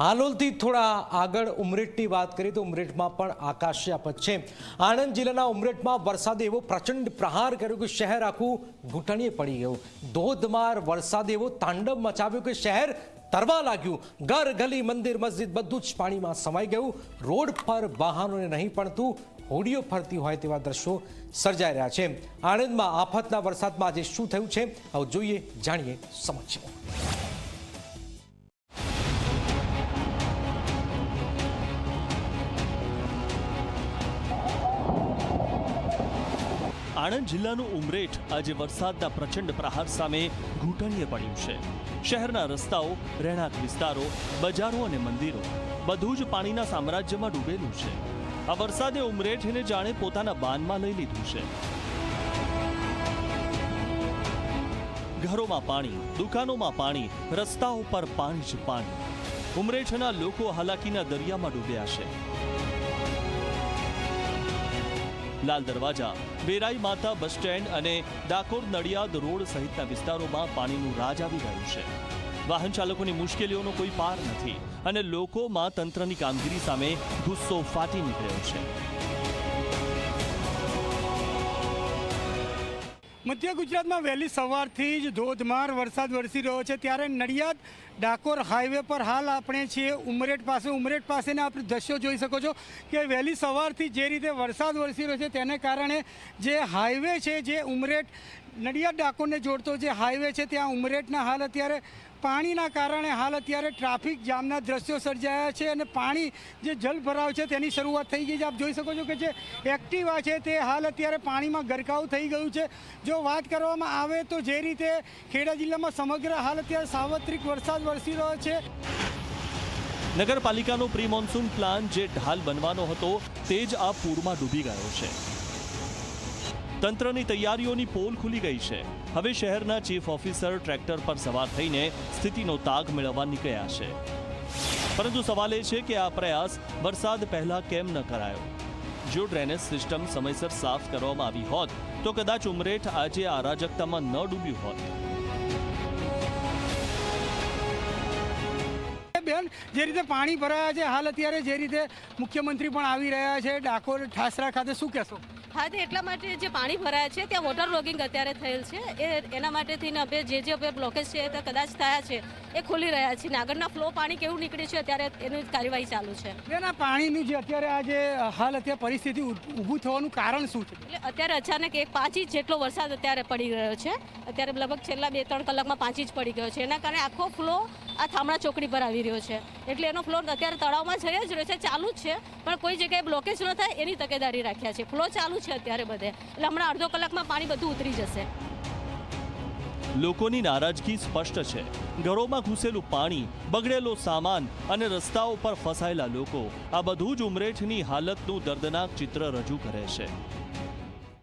હાલોલથી થોડા આગળ ઉમરેઠની વાત કરીએ તો ઉમરેઠમાં પણ આકાશી આફત છે. આણંદ જિલ્લાના ઉમરેઠમાં વરસાદે એવો પ્રચંડ પ્રહાર કર્યો કે શહેર આખું ઘૂંટણીએ પડી ગયું. ધોધમાર વરસાદે એવો તાંડવ મચાવ્યો કે શહેર તરવા લાગ્યું. ઘર, ગલી, મંદિર, મસ્જિદ બધું જ પાણીમાં સમાઈ ગયું. રોડ પર વાહનોને નહીં પડતું, હોડીઓ ફરતી હોય તેવા દ્રશ્યો સર્જાઈ રહ્યા છે. આણંદમાં આફતના વરસાદમાં આજે શું થયું છે? હવે જોઈએ, જાણીએ સમજીએ આણંદ જિલ્લાનું ઉમરેઠ આજે વરસાદના પ્રચંડ પ્રહાર સામે ઘૂંટણીએ પડ્યું છે. શહેરના રસ્તાઓ, રહેણાંક વિસ્તારો, બજારો અને મંદિરો બધું જ પાણીના સામ્રાજ્યમાં ડૂબેલું છે. આ વરસાદે ઉમરેઠને જાણે પોતાના બાનમાં લઈ લીધું છે. ઘરોમાં પાણી, દુકાનોમાં પાણી, રસ્તાઓ પર પાણી જ પાણી. ઉમરેઠના લોકો હાલાકીના દરિયામાં ડૂબ્યા છે. લાલ દરવાજા, વેરાઈ માતા બસ સ્ટેન્ડ અને ડાકોર નડિયાદ રોડ સહિતના વિસ્તારોમાં પાણીનું રાજ આવી રહ્યું છે. વાહન ચાલકોની મુશ્કેલીઓનો કોઈ પાર નથી અને લોકોમાં તંત્રની કામગીરી સામે ગુસ્સો ફાટી નીકળ્યો છે. મધ્ય ગુજરાતમાં વહેલી સવારથી જ ધોધમાર વરસાદ વરસી રહ્યો છે. ત્યારે નડિયાદ ડાકોર હાઈવે પર હાલ આપણે છીએ ઉમરેઠ પાસે. ઉમરેઠ પાસેના આપણે દ્રશ્યો જોઈ શકો છો કે વહેલી સવારથી જે રીતે વરસાદ વરસી રહ્યો છે, તેને કારણે જે હાઈવે છે, જે ઉમરેઠ નડિયાદ ડાકોરને જોડતો જે હાઈવે છે, ત્યાં ઉમરેઠના હાલ અત્યારે પાણીના કારણે હાલ અત્યારે ટ્રાફિક જામના દ્રશ્યો સર્જાયા છે અને પાણી જે જલ ભરાવ છે, તેની શરૂઆત થઈ ગઈ છે. આપ જોઈ શકો છો કે જે એક્ટિવા છે, તે હાલ અત્યારે પાણીમાં ગરકાવ થઈ ગયું છે. જો વાત કરવામાં આવે તો જે રીતે ખેડા જિલ્લામાં સમગ્ર હાલ અત્યારે સાર્વત્રિક વરસાદ વરસી રહ્યો છે. નગરપાલિકાનો પ્રી મોન્સૂન પ્લાન જે ઢાલ બનવાનો હતો, તે જ આ પૂરમાં ડૂબી ગયો છે. તંત્રની તૈયારીઓની પોલ ખુલી ગઈ છે. હવે શહેરના ચીફ ઓફિસર ટ્રેક્ટર પર સવાર થઈને સ્થિતિનો તાગ મેળવવા નીકળ્યા છે. પરંતુ સવાલ એ છે કે આ પ્રયાસ વરસાદ પહેલા કેમ ન કરાયો? જો ડ્રેનેજ સિસ્ટમ સમયસર સાફ કરવામાં આવી હોત, તો કદાચ ઉમરેઠ આજે અરાજકતામાં ન ડૂબ્યું હોત. બેન, જે રીતે પાણી ભરાયા છે, હાલ અત્યારે જે રીતે મુખ્યમંત્રી પણ આવી રહ્યા છે, ડાકોર ઠાસરા ખાતે, શું કહેશો? હા, તે એટલા માટે જે પાણી ભરાયા છે, ત્યાં વોટર લોગિંગ અત્યારે થયેલ છે. એ, એના માટે થઈને હવે જે જે બ્લોકેજ છે તે કદાચ થયા છે. એ ખુલી રહ્યા છે. ને આગળના ફ્લો પાણી કેવું નીકળે છે અત્યારે એની કાર્યવાહી ચાલુ છે. બેન પાણીનું જે અત્યારે આ જે હાલ અત્યારે પરિસ્થિતિ ઊભું થવાનું કારણ શું છે? એટલે અત્યારે અચાનક એક પાંચ ઇંચ જેટલો વરસાદ અત્યારે પડી રહ્યો છે. અત્યારે લગભગ છેલ્લા બે ત્રણ કલાકમાં પાંચ ઇંચ પડી ગયો છે. એના કારણે આખો ફ્લો આ થામણા ચોકડી પર આવી રહ્યો છે. એટલે એનો ફ્લો અત્યારે તળાવમાં જઈ જ રહ્યો છે ચાલુ જ છે. પણ કોઈ જગ્યાએ બ્લોકેજ ન થાય એની તકેદારી રાખ્યા છે. ફ્લો ચાલુ છે અત્યારે બધે. એટલે હમણાં અડધો કલાકમાં પાણી બધું ઉતરી જશે. લોકોની નારાજગી સ્પષ્ટ છે. ઘરોમાં ઘૂસેલું પાણી, બગડેલો સામાન અને રસ્તાઓ પર ફસાયેલા લોકો. આ બધું જ ઉમરેઠની હાલતનું દર્દનાક ચિત્ર રજૂ કરે છે.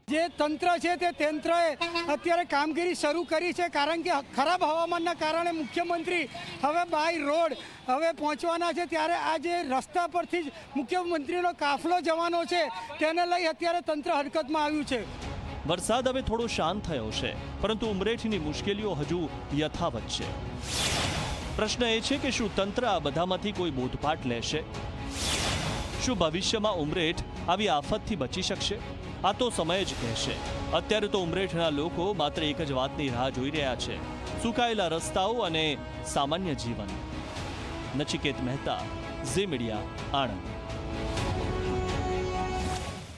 જે તંત્ર છે તે તંત્રએ અત્યારે કામગીરી શરૂ કરી છે કારણ કે ખરાબ હવામાનના કારણે મુખ્યમંત્રી હવે બાય રોડ હવે પહોંચવાના છે ત્યારે આ જે રસ્તા પરથી જ મુખ્યમંત્રીનો કાફલો જવાનો છે તેને લઈ અત્યારે તંત્ર હરકતમાં આવ્યું છે. વરસાદ હવે થોડો શાંત થયો છે, પરંતુ ઉમરેઠની મુશ્કેલીઓ હજુ યથાવત છે. પ્રશ્ન એ છે કે શું તંત્ર આ બધામાંથી કોઈ બોધપાઠ લેશે? શું ભવિષ્યમાં ઉમરેઠ આવી આફતથી બચી શકશે? આ તો સમય જ કહેશે. અત્યારે તો ઉમરેઠના લોકો માત્ર એક જ વાતની રાહ જોઈ રહ્યા છે, સુકાયેલા રસ્તાઓ અને સામાન્ય જીવન. નચિકેત મહેતા, ઝી મીડિયા, આણંદ.